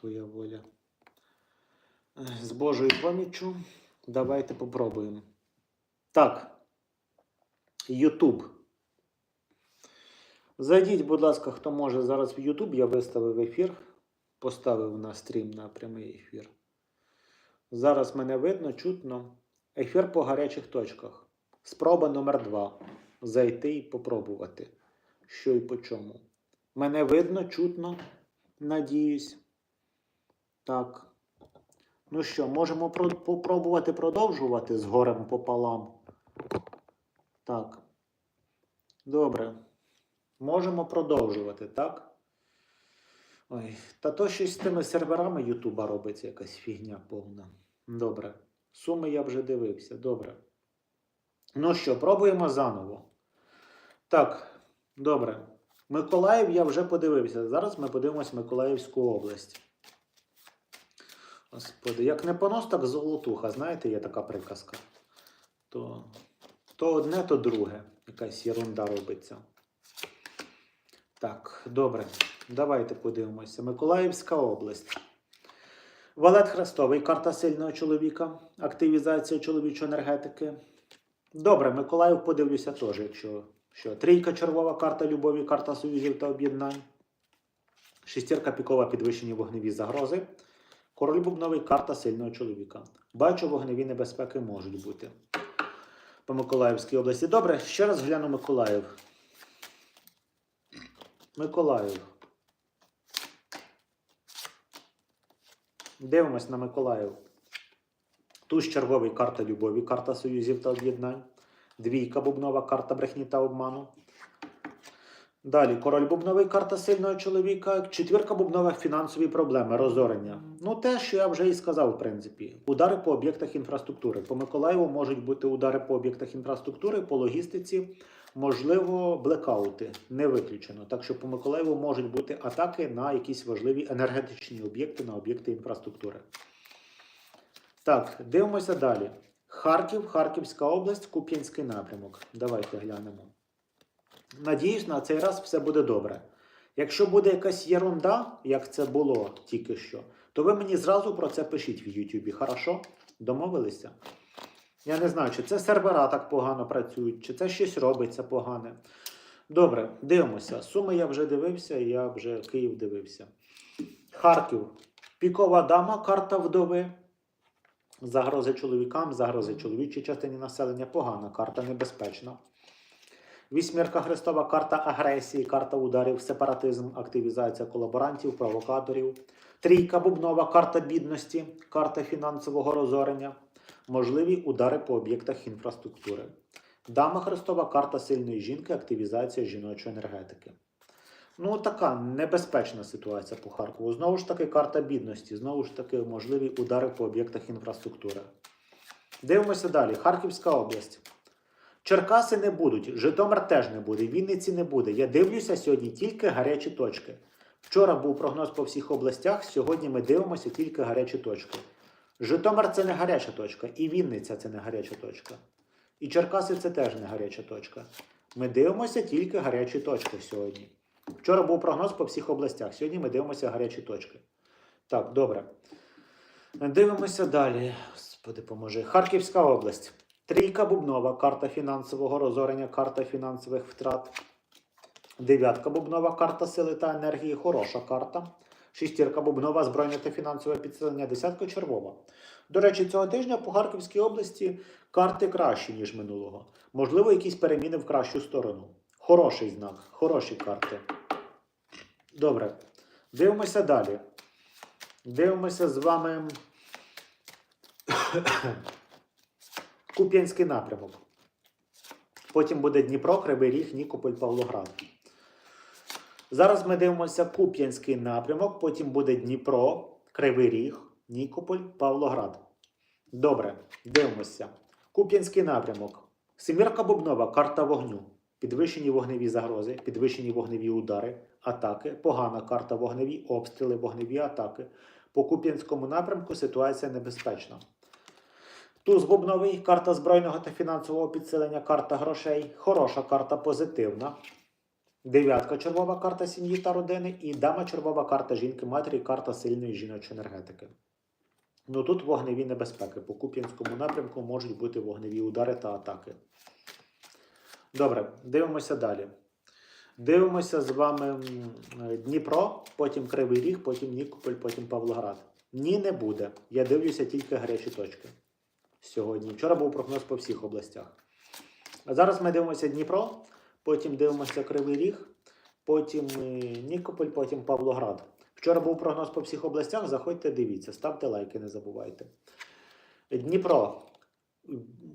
Твоя воля. З Божою поміччю. Давайте попробуємо. Так. Ютуб. Зайдіть, будь ласка, хто може зараз в Ютуб. Я виставив ефір. Поставив на стрім на прямий ефір. Зараз мене видно, чутно. Ефір по гарячих точках. Спроба номер 2 Зайти і попробувати. Що і по чому. Мене видно, чутно, надіюсь. Так. Ну що, можемо про- попробувати продовжувати з горем пополам. Так. Добре. Можемо продовжувати, так? Ой, та то щось з тими серверами Ютуба робиться якась фігня повна. Добре. Суми я вже дивився. Добре. Ну що, пробуємо заново. Так, добре. Миколаїв я вже подивився. Зараз ми подивимось Миколаївську область. Господи, як не понос, так золотуха. Знаєте, є така приказка. То, то одне, то друге. Якась ерунда робиться. Так, добре. Давайте подивимося. Миколаївська область. Валет Хрестовий, карта сильного чоловіка, активізація чоловічої енергетики. Добре, Миколаїв подивлюся теж, якщо що. Трійка червова карта любові, карта союзів та об'єднань. Шестірка пікова підвищені вогневі загрози. Король бубновий карта сильного чоловіка. Бачу, вогневі небезпеки можуть бути. По Миколаївській області. Добре, ще раз гляну Миколаїв. Миколаїв. Дивимось на Миколаїв. Туз черговий карта любові, карта союзів та об'єднань. Двійка бубнова карта брехні та обману. Далі король бубновий карта сильного чоловіка. Четвірка бубнова фінансові проблеми, розорення. Ну, те, що я вже і сказав, в принципі. Удари по об'єктах інфраструктури. По Миколаєву можуть бути удари по об'єктах інфраструктури, по логістиці, можливо, блекаути. Не виключено. Так що по Миколаєву можуть бути атаки на якісь важливі енергетичні об'єкти, на об'єкти інфраструктури. Так, дивимося далі. Харків, Харківська область, Куп'янський напрямок. Давайте глянемо. Надіюсь, на цей раз все буде добре. Якщо буде якась єрунда, як це було тільки що, то ви мені зразу про це пишіть в Ютубі. Хорошо? Домовилися? Я не знаю, чи це сервера так погано працюють, чи це щось робиться погане. Добре, дивимося. Суми я вже дивився, я вже Київ дивився. Харків. Пікова дама, карта вдови. Загрози чоловікам, загрози чоловічій частині населення. Погана карта, небезпечна. Вісьмірка Христова карта агресії, карта ударів, сепаратизм, активізація колаборантів, провокаторів. Трійка бубнова карта бідності, карта фінансового розорення, можливі удари по об'єктах інфраструктури. Дама Христова карта сильної жінки, активізація жіночої енергетики. Ну, така небезпечна ситуація по Харкову. Знову ж таки, карта бідності, знову ж таки, можливі удари по об'єктах інфраструктури. Дивимося далі. Харківська область. Черкаси не будуть, Житомир теж не буде, Вінниці не буде. Я дивлюся сьогодні тільки гарячі точки. Вчора був прогноз по всіх областях, сьогодні ми дивимося тільки гарячі точки. Житомир це не гаряча точка, і Вінниця це не гаряча точка. І Черкаси це теж не гаряча точка. Ми дивимося тільки гарячі точки сьогодні. Вчора був прогноз по всіх областях, сьогодні ми дивимося гарячі точки. Так, добре. Дивимося далі. Господи, поможи. Харківська область. Трійка бубнова, карта фінансового розорення, карта фінансових втрат. Дев'ятка бубнова, карта сили та енергії, хороша карта. Шістірка бубнова, збройне та фінансове підсилення, десятка червова. До речі, цього тижня по Харківській області карти кращі, ніж минулого. Можливо, якісь переміни в кращу сторону. Хороший знак, хороші карти. Добре. Дивимося далі. Дивимося з вами. Куп'янський напрямок. Потім буде Дніпро, Кривий Ріг, Нікополь, Павлоград. Зараз ми дивимося Куп'янський напрямок, потім буде Дніпро, Кривий Ріг, Нікополь, Павлоград. Добре, дивимося. Куп'янський напрямок. Семірка Бубнова, карта вогню. Підвищені вогневі загрози, підвищені вогневі удари, атаки, погана карта вогневі, обстріли, вогневі атаки. По Куп'янському напрямку ситуація небезпечна. Туз бубновий, карта збройного та фінансового підсилення, карта грошей. Хороша карта позитивна. Дев'ятка червова карта сім'ї та родини. І дама червова карта жінки матері, карта сильної жіночої енергетики. Ну тут вогневі небезпеки. По Куп'янському напрямку можуть бути вогневі удари та атаки. Добре, дивимося далі. Дивимося з вами Дніпро, потім Кривий Ріг, потім Нікополь, потім Павлоград. Ні, не буде. Я дивлюся тільки гарячі точки сьогодні. Вчора був прогноз по всіх областях. А зараз ми дивимося Дніпро, потім дивимося Кривий Ріг, потім е, Нікополь, потім Павлоград. Вчора був прогноз по всіх областях. Заходьте, дивіться, ставте лайки, не забувайте. Дніпро.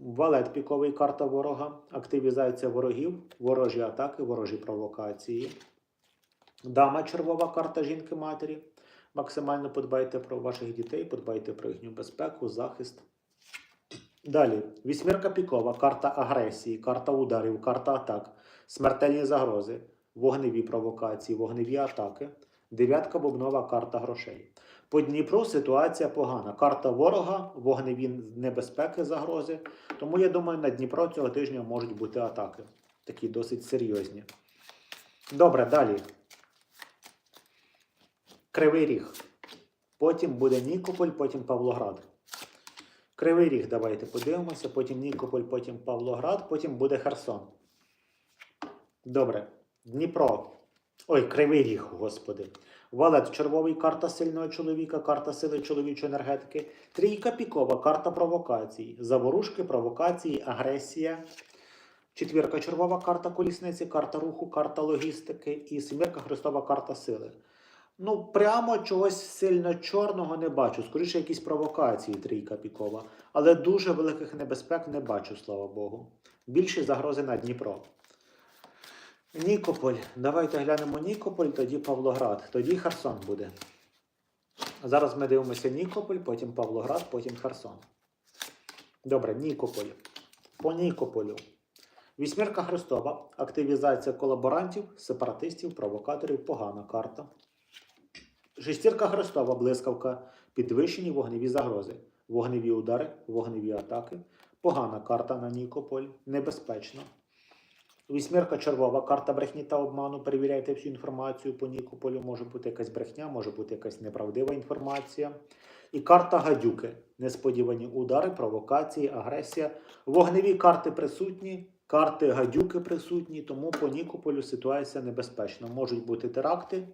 Валет піковий карта ворога, активізація ворогів, ворожі атаки, ворожі провокації. Дама червова карта жінки-матері. Максимально подбайте про ваших дітей, подбайте про їхню безпеку, захист. Далі, вісьмірка пікова, карта агресії, карта ударів, карта атак, смертельні загрози, вогневі провокації, вогневі атаки. Дев'ятка бубнова карта грошей. По Дніпру ситуація погана. Карта ворога, вогневі небезпеки, загрози. Тому я думаю, на Дніпро цього тижня можуть бути атаки. Такі досить серйозні. Добре, далі. Кривий Ріг. Потім буде Нікополь, потім Павлоград. Кривий Ріг, давайте подивимося. Потім Нікополь, потім Павлоград, потім буде Херсон. Добре. Дніпро. Ой, Кривий Ріг, господи. Валет червовий карта сильного чоловіка, карта сили чоловічої енергетики. Трійка пікова, карта провокацій. Заворушки, провокації, агресія. Четвірка червова карта колісниці, карта руху, карта логістики і семірка хрестова карта сили. Ну, прямо чогось сильно чорного не бачу. Скоріше, якісь провокації, трійка пікова. Але дуже великих небезпек не бачу, слава Богу. Більші загрози на Дніпро. Нікополь. Давайте глянемо Нікополь, тоді Павлоград, тоді Херсон буде. Зараз ми дивимося Нікополь, потім Павлоград, потім Херсон. Добре, Нікополь. По Нікополю. Вісьмірка Христова. Активізація колаборантів, сепаратистів, провокаторів. Погана карта. Шестірка Христова, блискавка. Підвищені вогневі загрози. Вогневі удари, вогневі атаки. Погана карта на Нікополь. Небезпечно. Вісьмірка червова, карта брехні та обману. Перевіряйте всю інформацію по Нікополю. Може бути якась брехня, може бути якась неправдива інформація. І карта гадюки. Несподівані удари, провокації, агресія. Вогневі карти присутні, карти гадюки присутні, тому по Нікополю ситуація небезпечна. Можуть бути теракти,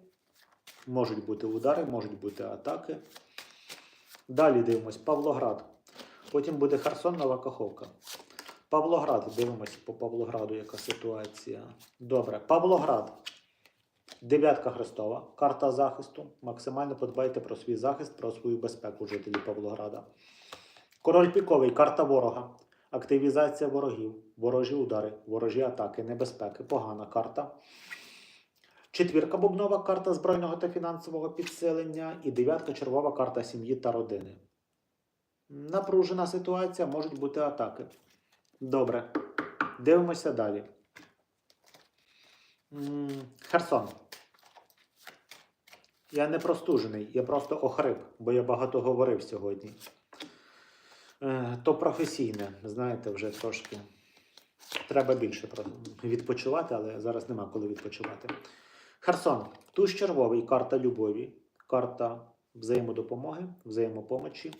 можуть бути удари, можуть бути атаки. Далі дивимось Павлоград. Потім буде Херсон, Нова Каховка. Павлоград, дивимося по Павлограду, яка ситуація. Добре, Павлоград. Дев'ятка Христова, карта захисту. Максимально подбайте про свій захист, про свою безпеку жителі Павлограда. Король піковий, карта ворога. Активізація ворогів, ворожі удари, ворожі атаки, небезпеки. Погана карта. Четвірка бубнова карта збройного та фінансового підсилення. І дев'ятка червова карта сім'ї та родини. Напружена ситуація, можуть бути атаки. Добре. Дивимося далі. Херсон. Я не простужений, я просто охрип, бо я багато говорив сьогодні. Е, То професійне, знаєте, вже трошки. Треба більше відпочивати, але зараз нема коли відпочивати. Херсон. Туз червовий, карта любові, карта взаємодопомоги, взаємопомочі.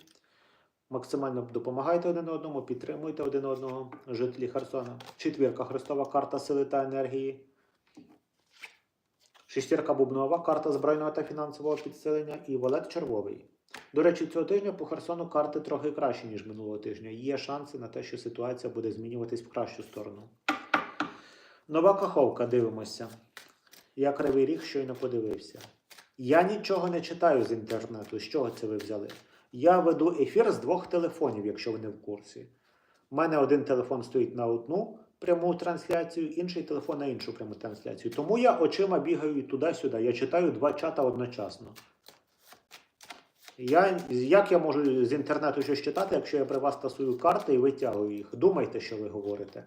Максимально допомагайте один одному, підтримуйте один одного, жителі Херсона. Четвірка Христова карта сили та енергії. Шестірка бубнова, карта збройного та фінансового підсилення і валет червовий. До речі, цього тижня по Херсону карти трохи кращі, ніж минулого тижня. Є шанси на те, що ситуація буде змінюватись в кращу сторону. Нова Каховка, дивимося. Я кривий ріг щойно подивився. Я нічого не читаю з інтернету. З чого це ви взяли? Я веду ефір з двох телефонів, якщо ви не в курсі. У мене один телефон стоїть на одну пряму трансляцію, інший телефон на іншу пряму трансляцію. Тому я очима бігаю туди-сюди. Я читаю два чата одночасно. Я, як я можу з інтернету щось читати, якщо я при вас тасую карти і витягую їх? Думайте, що ви говорите.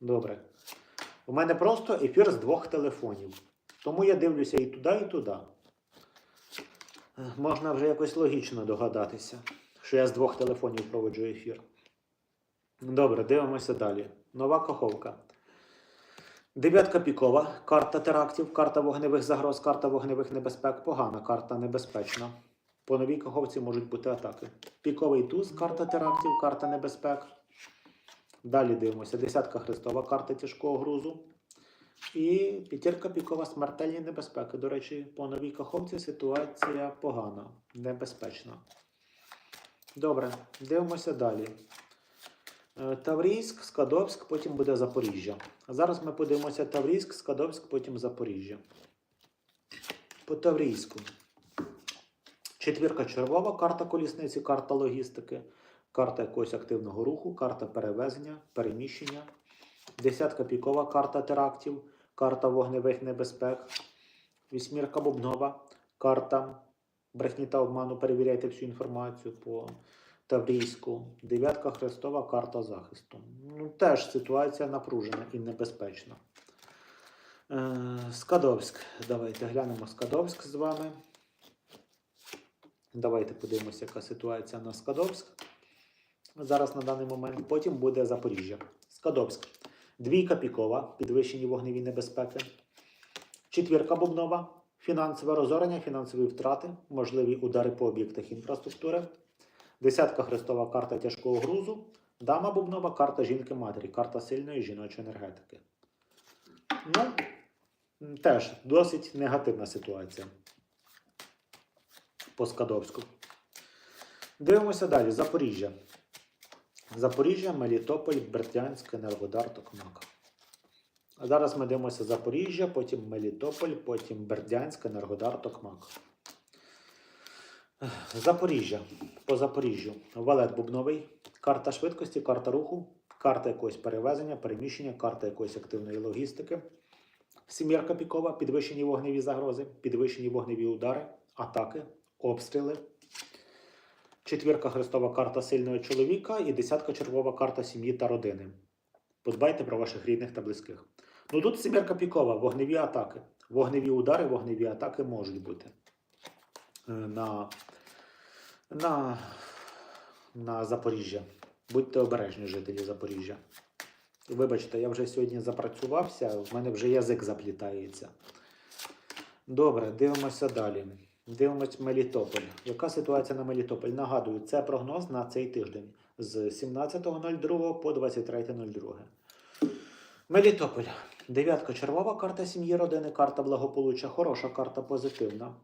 Добре. У мене просто ефір з двох телефонів. Тому я дивлюся і туди, і туди. Е, Можна вже якось логічно догадатися, що я з двох телефонів проводжу ефір. Добре, дивимося далі. Нова Каховка. Дев'ятка пікова, карта терактів, карта вогневих загроз, карта вогневих небезпек. Погана карта небезпечна. По новій каховці можуть бути атаки. Піковий туз, карта терактів, карта небезпек. Далі дивимося. Десятка хрестова, карта тяжкого грузу. І п'ятірка пікова смертельні небезпеки. До речі, по новій каховці ситуація погана, небезпечна. Добре, дивимося далі. Е, Таврійськ, Скадовськ, потім буде Запоріжжя. Зараз ми подивимося Таврійськ, Скадовськ, потім Запоріжжя. По Таврійську. Четвірка червова, карта колісниці, карта логістики, карта якогось активного руху, карта перевезення, переміщення. Десятка пікова, карта терактів, карта вогневих небезпек. Вісьмірка бубнова, карта брехні та обману. Перевіряйте всю інформацію по Таврійську. Дев'ятка хрестова, карта захисту. Ну, теж ситуація напружена і небезпечна. Е, Скадовськ. Давайте глянемо Скадовськ з вами. Давайте подивимося, яка ситуація на Скадовськ. Зараз на даний момент. Потім буде Запоріжжя. Скадовськ. Двійка пікова, підвищені вогневі небезпеки. Четвірка бубнова, фінансове розорення, фінансові втрати, можливі удари по об'єктах інфраструктури. Десятка хрестова карта тяжкого грузу. Дама бубнова, карта жінки-матері, карта сильної жіночої енергетики. Ну, теж досить негативна ситуація по Скадовську. Дивимося далі. Запоріжжя. Запоріжжя, Мелітополь, Бердянськ, Енергодар, Токмак. А зараз ми дивимося Запоріжжя, потім Мелітополь, потім Бердянськ, Енергодар, Токмак. Запоріжжя. По Запоріжжю. Валет Бубновий. Карта швидкості, карта руху, карта якогось перевезення, переміщення, карта якоїсь активної логістики. Сім'єрка пікова, підвищені вогневі загрози, підвищені вогневі удари, атаки, обстріли. Четвірка хрестова карта сильного чоловіка і десятка червова карта сім'ї та родини. Подбайте про ваших рідних та близьких. Ну тут сім'єрка пікова, вогневі атаки. Вогневі удари, вогневі атаки можуть бути е, на, на, на Запоріжжя. Будьте обережні, жителі Запоріжжя. Вибачте, я вже сьогодні запрацювався, в мене вже язик заплітається. Добре, дивимося далі. Дивимось Мелітополь. Яка ситуація на Мелітополь? Нагадую, це прогноз на цей тиждень з 17.02 по 23.02. Мелітополь. Дев'ятка червова карта сім'ї родини, карта благополуччя, хороша карта позитивна.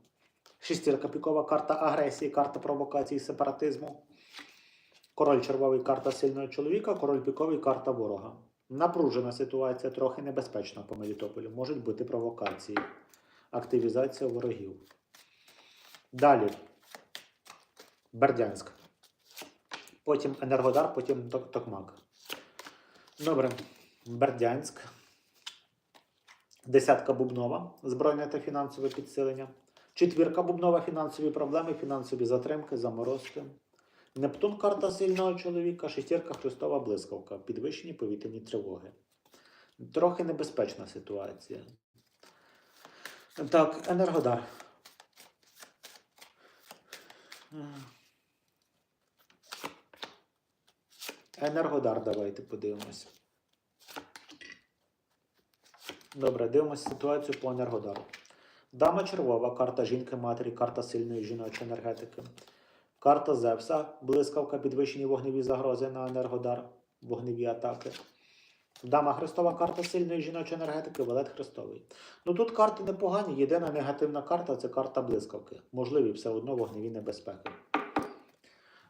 Шістірка пікова карта агресії, карта провокації сепаратизму. Король червовий карта сильного чоловіка, король піковий карта ворога. Напружена ситуація, трохи небезпечна по Мелітополю. Можуть бути провокації, активізація ворогів. Далі. Бердянськ. Потім Енергодар, потім Токмак. Добре. Бердянськ. Десятка бубнова. Збройне та фінансове підсилення. Четвірка бубнова фінансові проблеми, фінансові затримки, заморозки. Нептун карта сильного чоловіка, шестірка Христова блискавка, підвищені повітряні тривоги. Трохи небезпечна ситуація. Так, Енергодар. Енергодар, давайте подивимось. Добре, дивимося ситуацію по Енергодару. Дама червова, карта жінки-матері, карта сильної жіночої енергетики. Карта Зевса, блискавка, підвищені вогневі загрози на Енергодар, вогневі атаки. Дама Христова, карта сильної жіночої енергетики, Валет Христовий. Ну тут карти непогані. Єдина негативна карта це карта блискавки. Можливі все одно вогневі небезпеки.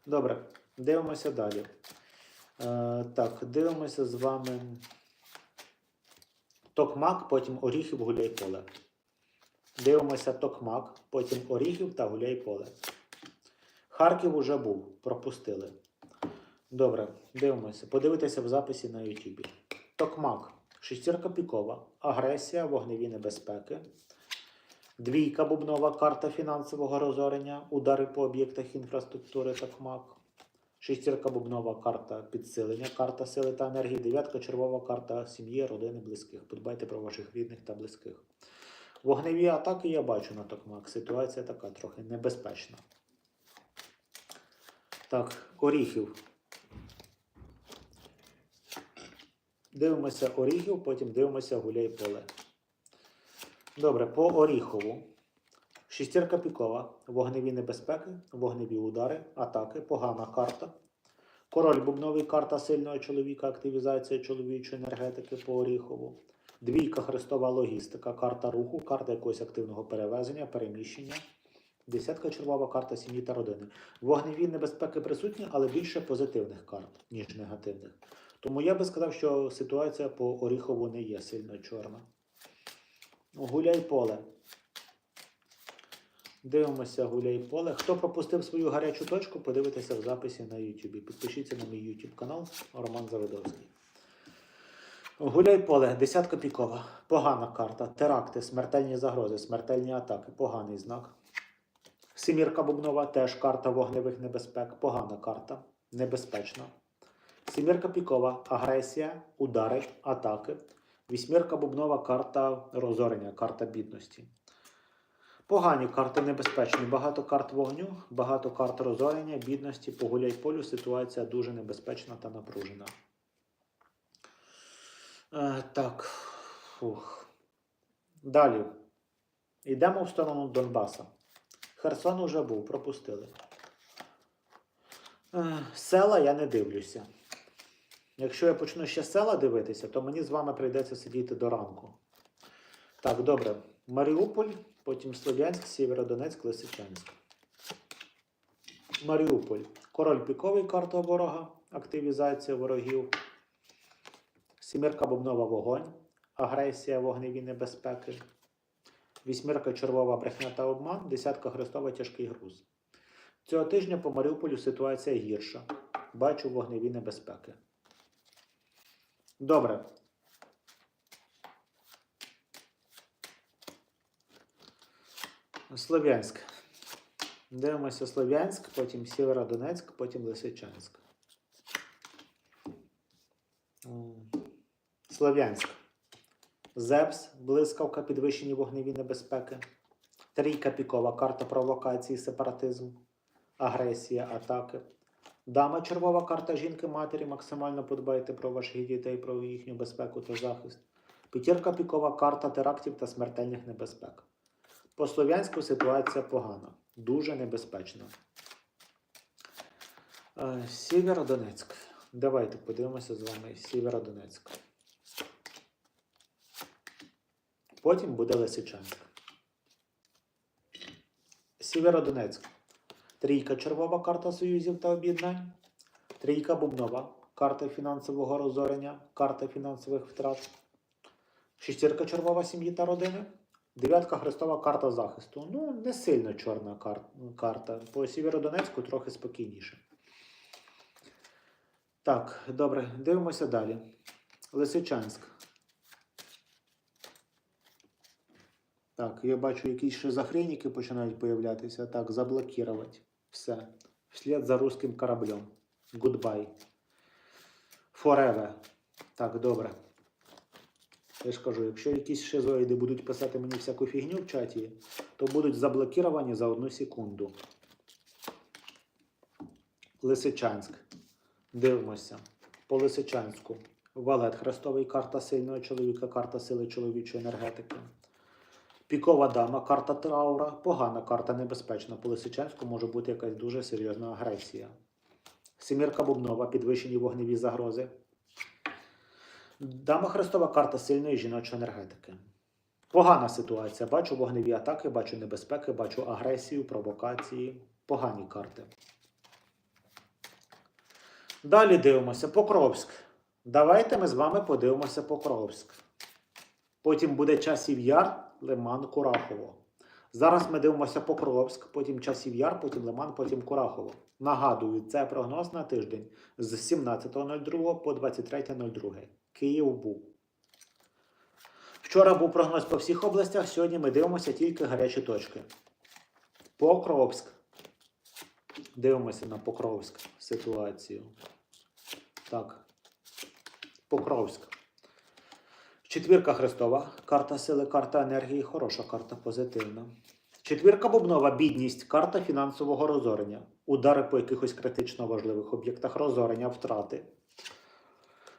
Добре, дивимося далі. Е, так, дивимося з вами. Токмак, потім Оріхів, Гуляйполе. Дивимося Токмак, потім Оріхів та Гуляйполе. Харків уже був, пропустили. Добре, дивимося. Подивитися в записі на Ютубі. Токмак. Шестірка пікова. Агресія, вогневі небезпеки. Двійка бубнова карта фінансового розорення. Удари по об'єктах інфраструктури Токмак. Шестірка бубнова карта підсилення, карта сили та енергії. Дев'ятка червова карта сім'ї, родини, близьких. Подбайте про ваших рідних та близьких. Вогневі атаки я бачу на Токмак. Ситуація така трохи небезпечна. Так, Оріхів. Дивимося Оріхів, потім дивимося Гуляй поле. Добре, по Оріхову. Шістірка пікова, вогневі небезпеки, вогневі удари, атаки, погана карта. Король бубновий карта сильного чоловіка, активізація чоловічої енергетики по Оріхову. Двійка хрестова логістика, карта руху, карта якогось активного перевезення, переміщення. Десятка червова карта сім'ї та родини. Вогневі небезпеки присутні, але більше позитивних карт, ніж негативних. Тому я би сказав, що ситуація по Оріхову не є сильно чорна. Гуляй поле. Дивимося гуляй поле. Хто пропустив свою гарячу точку, подивитися в записі на YouTube. Підпишіться на мій YouTube канал Роман Завидовський. Гуляй поле, десятка пікова. Погана карта. Теракти, смертельні загрози, смертельні атаки. Поганий знак. Сімірка бубнова теж карта вогневих небезпек. Погана карта. Небезпечна. Сімірка пікова, агресія, удари, атаки. Вісьмірка бубнова карта розорення, карта бідності. Погані карти небезпечні. Багато карт вогню, багато карт розорення, бідності, погуляй полю. Ситуація дуже небезпечна та напружена. Е, так. Фух. Далі. Йдемо в сторону Донбаса. Херсон уже був, пропустили. Е, села я не дивлюся. Якщо я почну ще села дивитися, то мені з вами прийдеться сидіти до ранку. Так, добре. Маріуполь, потім Слов'янськ, Сєвєродонецьк, Лисичанськ. Маріуполь. Король піковий карта ворога, активізація ворогів. Сімірка бубнова вогонь, агресія, вогневі небезпеки. Вісьмірка червова брехня та обман, десятка хрестова тяжкий груз. Цього тижня по Маріуполю ситуація гірша. Бачу вогневі небезпеки. Добре. Слов'янськ. Дивимося Слов'янськ, потім Сєвєродонецьк, потім Лисичанськ. Слов'янськ. Зевс, блискавка, підвищені вогневі небезпеки. Трійка пікова, карта провокації, сепаратизм, агресія, атаки. Дама червова карта жінки-матері. Максимально подбайте про ваших дітей, про їхню безпеку та захист. П'ятірка пікова карта терактів та смертельних небезпек. По Слов'янську ситуація погана, дуже небезпечна. Е, Сєвєродонецьк. Давайте подивимося з вами Сєвєродонецьк. Потім буде Лисичанськ. Сєвєродонецьк. Трійка червова карта союзів та об'єднань. Трійка бубнова. Карта фінансового розорення, карта фінансових втрат. Шістірка червова сім'ї та родини. Дев'ятка хрестова карта захисту. Ну, не сильно чорна кар- карта. По Сєвєродонецьку трохи спокійніше. Так, добре, дивимося далі. Лисичанськ. Так, я бачу, якісь ще шизофреніки починають появлятися. Так, заблокувати. Все. Вслід за русським кораблем. Goodbye. Forever. Так, добре. Я ж кажу, якщо якісь шизоїди будуть писати мені всяку фігню в чаті, то будуть заблокіровані за одну секунду. Лисичанськ. Дивимося. По Лисичанську. Валет Хрестовий карта сильного чоловіка, карта сили чоловічої енергетики. Пікова дама, карта траура, погана карта небезпечна. По Лисичанську може бути якась дуже серйозна агресія. Семірка бубнова, підвищені вогневі загрози. Дама Хрестова карта сильної жіночої енергетики. Погана ситуація. Бачу вогневі атаки, бачу небезпеки, бачу агресію, провокації. Погані карти. Далі дивимося Покровськ. Давайте ми з вами подивимося Покровськ. Потім буде часів яр, Лиман, Курахово. Зараз ми дивимося Покровськ, потім часів яр, потім Лиман, потім Курахово. Нагадую, це прогноз на тиждень з 17.02 по 23.02. Київ був. Вчора був прогноз по всіх областях, сьогодні ми дивимося тільки гарячі точки. Покровськ. Дивимося на Покровськ ситуацію. Так. Покровськ. Четвірка Христова. Карта сили, карта енергії. Хороша карта, позитивна. Четвірка бубнова. Бідність. Карта фінансового розорення. Удари по якихось критично важливих об'єктах розорення, втрати.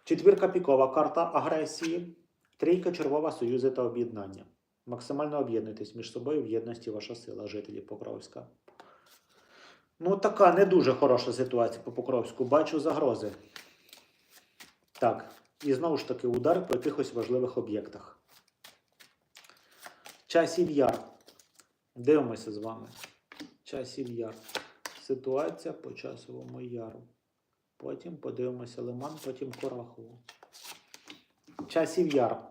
Четвірка пікова карта агресії. Трійка червова союзи та об'єднання. Максимально об'єднуйтесь між собою в єдності ваша сила, жителі Покровська. Ну, така не дуже хороша ситуація по Покровську. Бачу загрози. Так, і знову ж таки удар по якихось важливих об'єктах. Часів яр. Дивимося з вами. Часів яр. Ситуація по часовому яру. Потім подивимося Лиман, потім Корахову. Часів яр.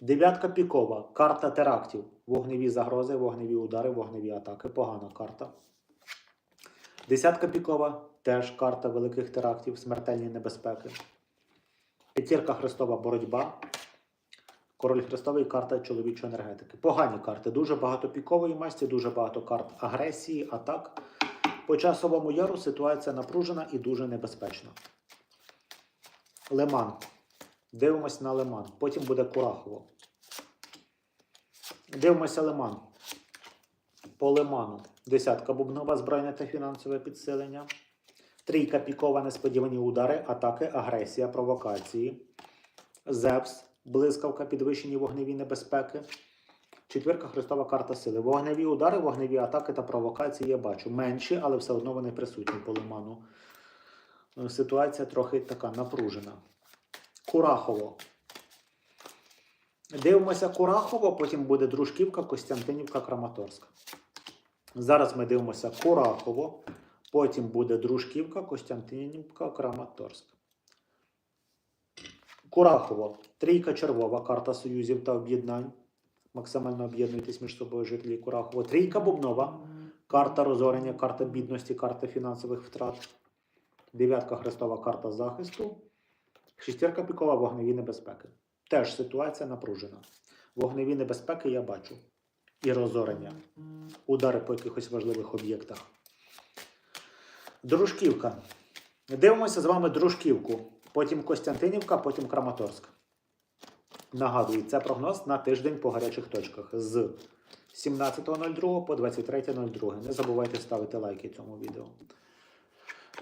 Дев'ятка пікова. Карта терактів. Вогневі загрози, вогневі удари, вогневі атаки. Погана карта. Десятка пікова. Теж карта великих терактів, смертельні небезпеки. П'ятірка Христова боротьба. Король Христовий карта чоловічої енергетики. Погані карти. Дуже багато пікової масті, дуже багато карт агресії, атак. По часовому яру ситуація напружена і дуже небезпечна. Лиман. Дивимось на Лиман. Потім буде Курахово. Дивимося Лиман. По Лиману. Десятка бубнова збройне та фінансове підсилення. Трійка пікова несподівані удари, атаки, агресія, провокації. Зевс, блискавка, підвищені вогневі небезпеки. Четвірка Христова карта сили. Вогневі удари, вогневі атаки та провокації я бачу. Менші, але все одно вони присутні по лиману. Ситуація трохи така напружена. Курахово. Дивимося Курахово, потім буде Дружківка, Костянтинівка, Краматорськ. Зараз ми дивимося Курахово, потім буде Дружківка, Костянтинівка, Краматорськ. Курахово. Трійка червова, карта союзів та об'єднань. Максимально об'єднуйтесь між собою жителі Курахово. Трійка бубнова, карта розорення, карта бідності, карта фінансових втрат. Дев'ятка хрестова карта захисту. Шістірка пікова вогневі небезпеки. Теж ситуація напружена. Вогневі небезпеки я бачу. І розорення. Удари по якихось важливих об'єктах. Дружківка. Дивимося з вами Дружківку. Потім Костянтинівка, потім Краматорськ. Нагадую, це прогноз на тиждень по гарячих точках з 17.02 по 23.02. Не забувайте ставити лайки цьому відео.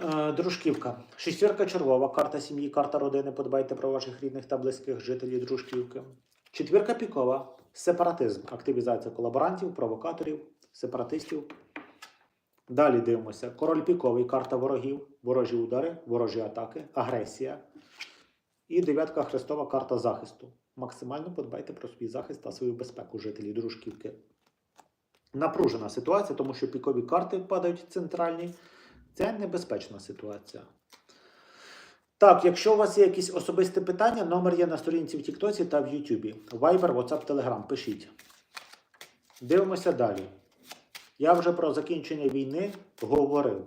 Е, Дружківка. Шістірка червова, карта сім'ї, карта родини. Подбайте про ваших рідних та близьких жителів Дружківки. Четвірка пікова. Сепаратизм. Активізація колаборантів, провокаторів, сепаратистів. Далі дивимося. Король піковий, карта ворогів, ворожі удари, ворожі атаки, агресія. І дев'ятка Христова карта захисту. Максимально подбайте про свій захист та свою безпеку, жителі Дружківки. Напружена ситуація, тому що пікові карти падають центральні. Це небезпечна ситуація. Так, якщо у вас є якісь особисті питання, номер є на сторінці в Тіктоці та в Ютубі. Viber, WhatsApp, Telegram. Пишіть. Дивимося далі. Я вже про закінчення війни говорив.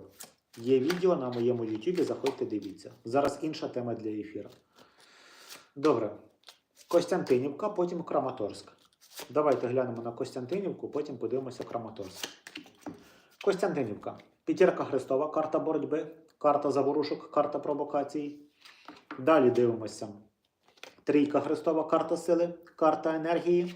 Є відео на моєму Ютубі, заходьте, дивіться. Зараз інша тема для ефіру. Добре. Костянтинівка, потім Краматорськ. Давайте глянемо на Костянтинівку, потім подивимося Краматорськ. Костянтинівка. П'ятірка Христова, карта боротьби, карта заворушок, карта провокацій. Далі дивимося. Трійка Христова, карта сили, карта енергії.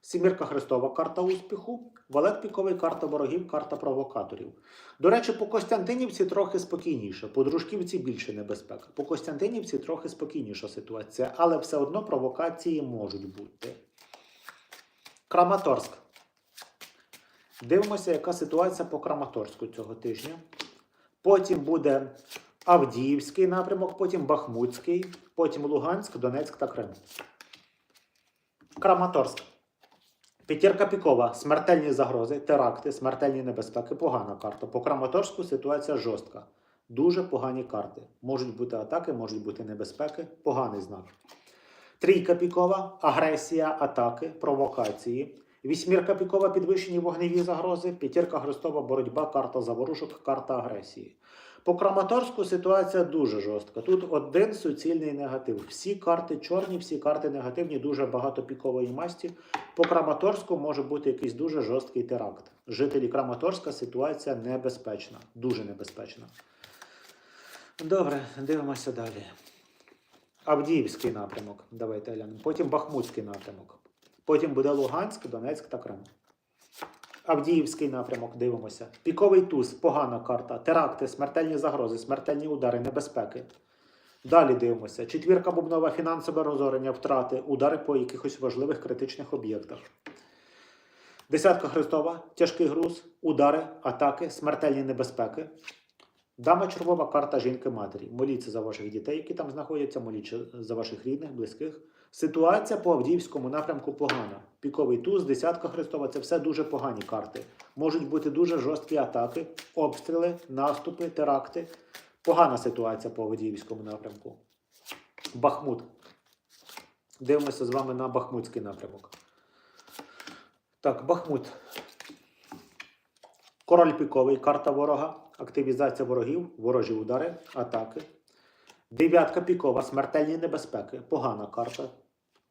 Сімірка Христова, карта успіху. Валет піковий, карта ворогів, карта провокаторів. До речі, по Костянтинівці трохи спокійніше, по Дружківці більше небезпека. По Костянтинівці трохи спокійніша ситуація, але все одно провокації можуть бути. Краматорськ. Дивимося, яка ситуація по Краматорську цього тижня. Потім буде Авдіївський напрямок, потім Бахмутський, потім Луганськ, Донецьк та Крим. Краматорськ. П'ятірка пікова, смертельні загрози, теракти, смертельні небезпеки. Погана карта. По Краматорську ситуація жорстка. Дуже погані карти. Можуть бути атаки, можуть бути небезпеки. Поганий знак. Трійка пікова, агресія, атаки, провокації. Вісьмірка пікова, підвищені вогневі загрози. П'ятірка хрестова, боротьба, карта заворушок, карта агресії. По Краматорську ситуація дуже жорстка. Тут один суцільний негатив. Всі карти чорні, всі карти негативні, дуже багато пікової масті. По Краматорську може бути якийсь дуже жорсткий теракт. Жителі Краматорська ситуація небезпечна, дуже небезпечна. Добре, дивимося далі. Авдіївський напрямок. Давайте глянемо. Потім Бахмутський напрямок. Потім буде Луганськ, Донецьк та Крим. Авдіївський напрямок, дивимося. Піковий туз, погана карта. Теракти, смертельні загрози, смертельні удари, небезпеки. Далі дивимося. Четвірка бубнова фінансове розорення, втрати, удари по якихось важливих критичних об'єктах. Десятка Христова, тяжкий груз, удари, атаки, смертельні небезпеки. Дама червова карта жінки матері. Моліться за ваших дітей, які там знаходяться, моліться за ваших рідних, близьких. Ситуація по Авдіївському напрямку погана. Піковий туз, десятка Христова це все дуже погані карти. Можуть бути дуже жорсткі атаки, обстріли, наступи, теракти. Погана ситуація по Авдіївському напрямку. Бахмут. Дивимося з вами на Бахмутський напрямок. Так, Бахмут. Король піковий, карта ворога, активізація ворогів, ворожі удари, атаки. Дев'ятка пікова, смертельні небезпеки, погана карта.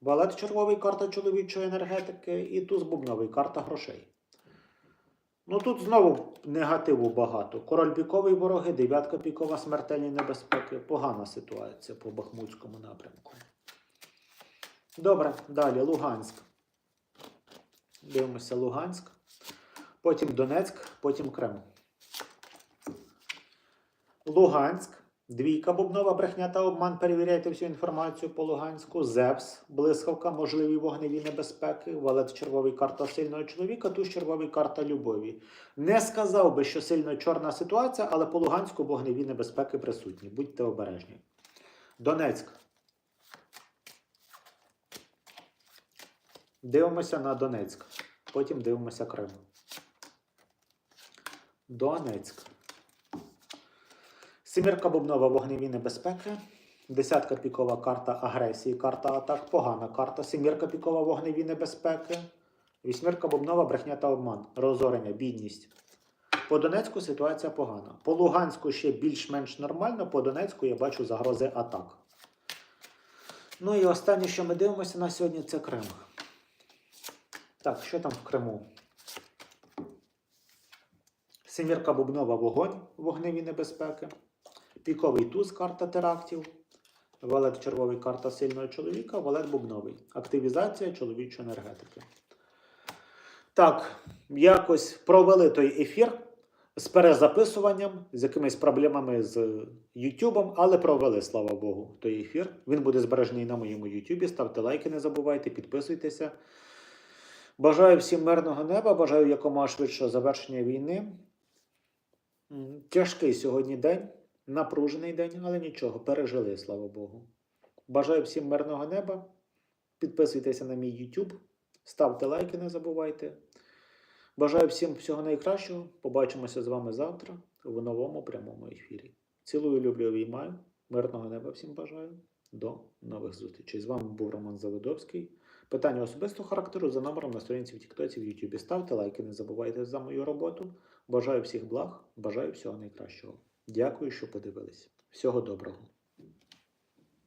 Валет червовий карта чоловічої енергетики і туз бубновий карта грошей. Ну тут знову негативу багато. Король піковий вороги, дев'ятка пікова, смертельні небезпеки. Погана ситуація по Бахмутському напрямку. Добре, далі Луганськ. Дивимося Луганськ. Потім Донецьк, потім Крим. Луганськ. Двійка бубнова брехня та обман. Перевіряйте всю інформацію по Луганську. Зевс, блискавка, можливі вогневі небезпеки. Валет червовий карта сильного чоловіка, туз червовий карта любові. Не сказав би, що сильно чорна ситуація, але по Луганську вогневі небезпеки присутні. Будьте обережні. Донецьк. Дивимося на Донецьк. Потім дивимося Крим. Донецьк. Сімірка бубнова вогневі небезпеки. Десятка пікова карта агресії, карта атак, погана карта. Сімірка пікова вогневі небезпеки. Вісьмірка бубнова брехня та обман. Розорення, бідність. По Донецьку ситуація погана. По Луганську ще більш-менш нормально, по Донецьку я бачу загрози атак. Ну і останнє, що ми дивимося на сьогодні, це Крим. Так, що там в Криму? Семірка бубнова вогонь, вогневі небезпеки. Піковий туз карта терактів. Валет червовий карта сильного чоловіка, валет бубновий. Активізація чоловічої енергетики. Так, якось провели той ефір з перезаписуванням, з якимись проблемами з Ютубом, але провели, слава Богу, той ефір. Він буде збережений на моєму Ютубі. Ставте лайки, не забувайте, підписуйтеся. Бажаю всім мирного неба, бажаю якомога швидшого завершення війни. Тяжкий сьогодні день, напружений день, але нічого, пережили, слава Богу. Бажаю всім мирного неба. Підписуйтеся на мій YouTube, ставте лайки, не забувайте. Бажаю всім всього найкращого. Побачимося з вами завтра в новому прямому ефірі. Цілую, люблю, обіймаю. Мирного неба всім бажаю. До нових зустрічей. З вами був Роман Заводовський. Питання особистого характеру за номером на сторінці в Тіктоці в Ютубі. Ставте лайки, не забувайте за мою роботу. Бажаю всіх благ, бажаю всього найкращого. Дякую, що подивились. Всього доброго.